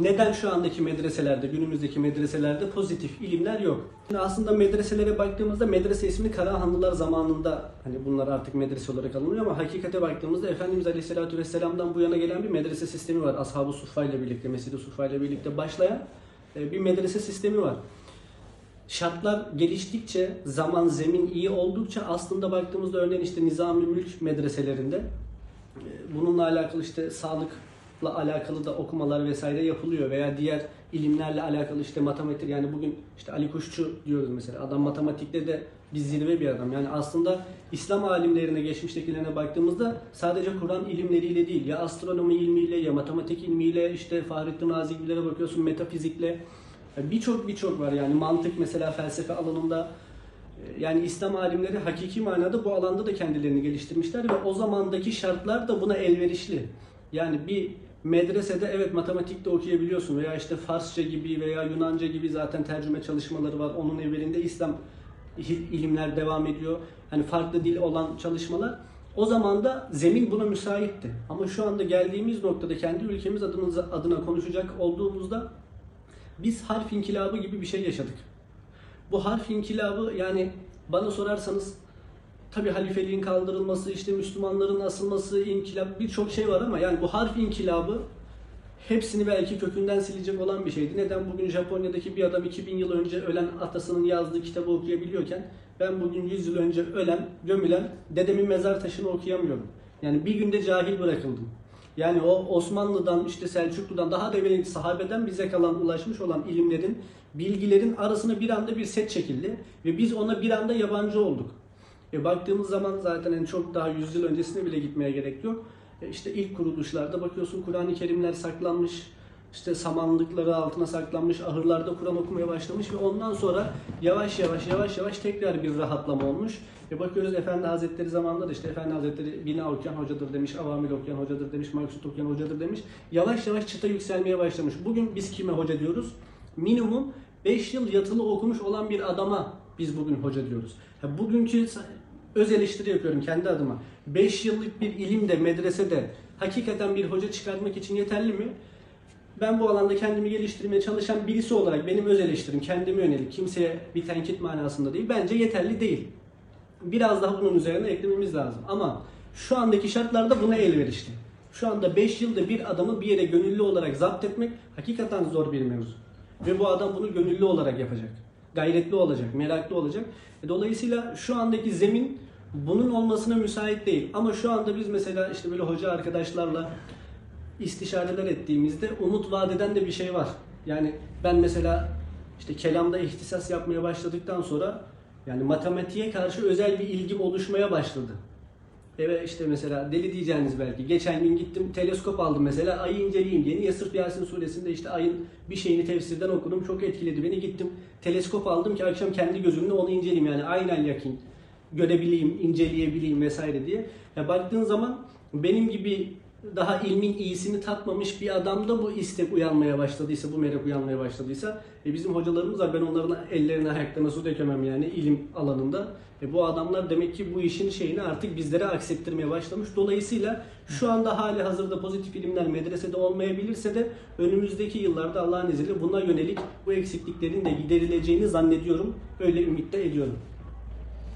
Neden şu andaki medreselerde, günümüzdeki medreselerde pozitif ilimler yok? Şimdi aslında medreselere baktığımızda medrese ismini Karahanlılar zamanında hani bunlar artık medrese olarak alınıyor ama hakikate baktığımızda Efendimiz Aleyhisselatü Vesselam'dan bu yana gelen bir medrese sistemi var. Ashab-ı Suffa ile birlikte, Mescid-i Suffa ile birlikte başlayan e, bir medrese sistemi var. Şartlar geliştikçe, zaman, zemin iyi oldukça aslında baktığımızda örneğin işte Nizami Mülk medreselerinde e, bununla alakalı işte sağlıkla alakalı da okumalar vesaire yapılıyor veya diğer ilimlerle alakalı işte matematik yani bugün işte Ali Kuşçu diyoruz mesela adam matematikte de bir zirve bir adam yani aslında İslam alimlerine geçmiştekilerine baktığımızda sadece Kur'an ilimleriyle değil ya astronomi ilmiyle ya matematik ilmiyle işte Fahrettin Razi gibilere bakıyorsun metafizikle birçok birçok var yani mantık mesela felsefe alanında yani İslam alimleri hakiki manada bu alanda da kendilerini geliştirmişler ve o zamandaki şartlar da buna elverişli. Yani bir medresede evet matematikte okuyabiliyorsun veya işte Farsça gibi veya Yunanca gibi zaten tercüme çalışmaları var. Onun evvelinde İslam ilimler devam ediyor. Hani farklı dil olan çalışmalar. O zaman da zemin buna müsaitti. Ama şu anda geldiğimiz noktada kendi ülkemiz adına, adına konuşacak olduğumuzda biz harf inkılabı gibi bir şey yaşadık. Bu harf inkılabı yani bana sorarsanız tabi halifeliğin kaldırılması, işte Müslümanların asılması, inkılap birçok şey var ama yani bu harf inkılabı hepsini belki kökünden silecek olan bir şeydi. Neden bugün Japonya'daki bir adam 2000 yıl önce ölen atasının yazdığı kitabı okuyabiliyorken ben bugün 100 yıl önce ölen, gömülen dedemin mezar taşını okuyamıyorum. Yani bir günde cahil bırakıldım. Yani o Osmanlı'dan işte Selçuklu'dan daha da evvel sahabeden bize kalan ulaşmış olan ilimlerin, bilgilerin arasına bir anda bir set çekildi ve biz ona bir anda yabancı olduk. E baktığımız zaman zaten en çok daha yüzyıl öncesine bile gitmeye gerek yok. E işte ilk kuruluşlarda bakıyorsun Kur'an-ı Kerimler saklanmış, işte samanlıkları altına saklanmış, ahırlarda Kur'an okumaya başlamış ve ondan sonra yavaş yavaş yavaş yavaş tekrar bir rahatlama olmuş. Ve bakıyoruz Efendi Hazretleri zamanında da işte Efendi Hazretleri bina okuyan hocadır demiş, avamil okuyan hocadır demiş, maksut okuyan hocadır demiş. Yavaş yavaş çıta yükselmeye başlamış. Bugün biz kime hoca diyoruz? Minimum 5 yıl yatılı okumuş olan bir adama biz bugün hoca diyoruz. Ya bugünkü öz eleştiri yapıyorum kendi adıma. 5 yıllık bir ilimde, medresede hakikaten bir hoca çıkartmak için yeterli mi? Ben bu alanda kendimi geliştirmeye çalışan birisi olarak benim öz eleştirim kendime yönelik kimseye bir tenkit manasında değil. Bence yeterli değil. Biraz daha bunun üzerine eklememiz lazım. Ama şu andaki şartlarda buna elverişli. Şu anda 5 yılda bir adamı bir yere gönüllü olarak zapt etmek hakikaten zor bir mevzu. Ve bu adam bunu gönüllü olarak yapacak. Gayretli olacak, meraklı olacak. E, Dolayısıyla şu andaki zemin bunun olmasına müsait değil. Ama şu anda biz mesela işte böyle hoca arkadaşlarla istişareler ettiğimizde umut vadeden de bir şey var. Yani ben mesela işte kelamda ihtisas yapmaya başladıktan sonra yani matematiğe karşı özel bir ilgim oluşmaya başladı. Evet işte mesela deli diyeceğiniz belki. Geçen gün gittim teleskop aldım mesela ayı inceleyeyim diye. Niye sırf Yasin suresinde işte ayın bir şeyini tefsirden okudum. Çok etkiledi beni. Gittim teleskop aldım ki akşam kendi gözümle onu inceleyeyim. Yani aynen yakin görebileyim, inceleyebileyim vesaire diye. Ya baktığın zaman benim gibi daha ilmin iyisini tatmamış bir adamda bu istek uyanmaya başladıysa, bu merak uyanmaya başladıysa e bizim hocalarımız var. Ben onların ellerine ayaklarına su dökemem yani ilim alanında. E bu adamlar demek ki bu işin şeyini artık bizlere aksettirmeye başlamış. Dolayısıyla şu anda hali hazırda pozitif ilimler medresede olmayabilirse de önümüzdeki yıllarda Allah'ın izniyle buna yönelik bu eksikliklerin de giderileceğini zannediyorum. Öyle ümitte ediyorum.